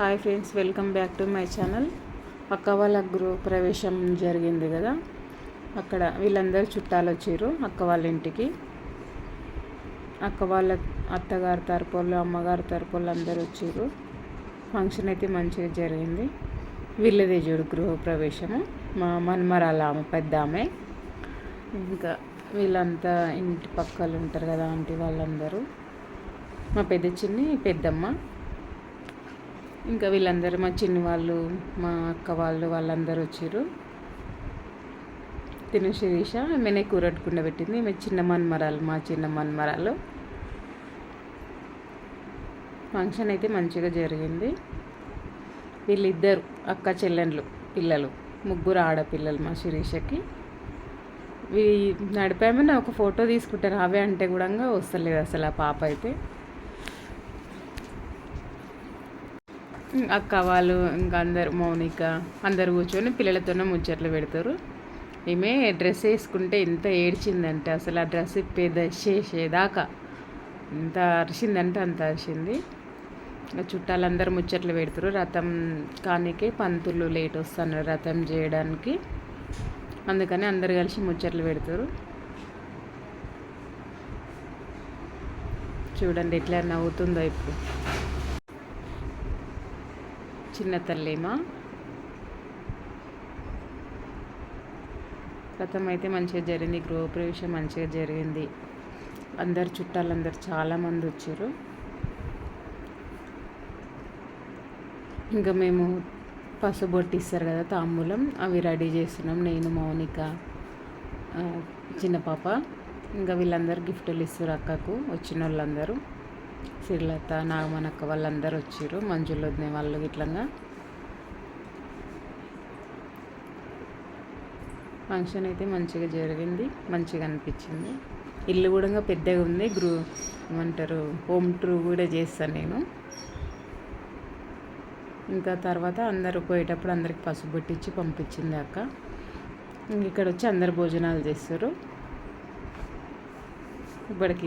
Hi friends welcome back to my channel. అక్క వాళ్ళ గృహ ప్రవేశం జరిగింది కదా? అక్కడ వీళ్ళందరూ చుట్టాలు వచ్చారు అక్క వాళ్ళ ఇంటికి. అక్క వాళ్ళ అత్తగారు తరపు అమ్మగారు తరపు అందరూ వచ్చారు. ఫంక్షన్ అయితే మంచిగా జరిగింది. వీళ్ళదే చూడు గృహ ప్రవేశము. మా మన్మరాల ఆమె పెద్ద ఆమె. ఇంకా వీళ్ళంతా ఇంటి పక్కలు ఉంటారు కదా ఆంటీ వాళ్ళందరూ. మా పెద్ద చిన్ని పెద్దమ్మ. ఇంకా వీళ్ళందరూ మా చిన్ని వాళ్ళు మా అక్క వాళ్ళు వాళ్ళందరూ వచ్చారు. తిను శిరీష ఆమెనే కూరట్టుకుండా పెట్టింది. ఈమె చిన్న మన్మరాలు మా చిన్న మన్మరాలు. ఫంక్షన్ అయితే మంచిగా జరిగింది. వీళ్ళిద్దరు అక్క చెల్లెండ్లు పిల్లలు ముగ్గురు ఆడపిల్లలు మా శిరీషకి. వీ నడిపామని ఒక ఫోటో తీసుకుంటారు. అవే అంటే కూడా వస్తలేదు అసలు ఆ పాప అయితే. అక్క వాళ్ళు ఇంకా అందరు మౌనిక అందరు కూర్చొని పిల్లలతోనే ముచ్చట్లు పెడతారు. ఈమె డ్రెస్ వేసుకుంటే ఎంత ఏడ్చిందంటే అసలు ఆ డ్రెస్ పెద్ద చేసేదాకా. ఎంత అరిచిందంటే అంత అరిచింది చుట్టాలందరూ ముచ్చట్లు పెడతారు. రథం కానికే పంతులు లేట్ వస్తున్నారు రథం చేయడానికి. అందుకని అందరు కలిసి ముచ్చట్లు పెడతారు. చూడండి ఎట్లా నవ్వుతుందో ఇప్పుడు. చిన్న తల్లేమా? గతం అయితే మంచిగా జరిగింది. గృహప్రవేశం మంచిగా జరిగింది. అందరు చుట్టాలందరు చాలామంది వచ్చారు. ఇంకా మేము పసుబొట్టి ఇస్తారు కదా తాంబూలం అవి రెడీ చేస్తున్నాం. నేను మౌనిక చిన్న పాప. ఇంకా వీళ్ళందరూ గిఫ్టులు ఇస్తారు అక్కకు వచ్చిన వాళ్ళందరూ శ్రీలత నాగమనక్క వాళ్ళందరూ వచ్చారు. మంజులు వదిన వాళ్ళు ఇట్లంగా. ఫంక్షన్ అయితే మంచిగా జరిగింది. మంచిగా అనిపించింది. ఇల్లు కూడా పెద్దగా ఉంది. గ్రూ ఏమంటారు? హోమ్ ట్రూ కూడా చేస్తాను నేను. ఇంకా తర్వాత అందరూ పోయేటప్పుడు అందరికి పసుపు పెట్టించి పంపించింది అక్క. ఇంక ఇక్కడ వచ్చి అందరు భోజనాలు చేస్తారు. ఇప్పటికి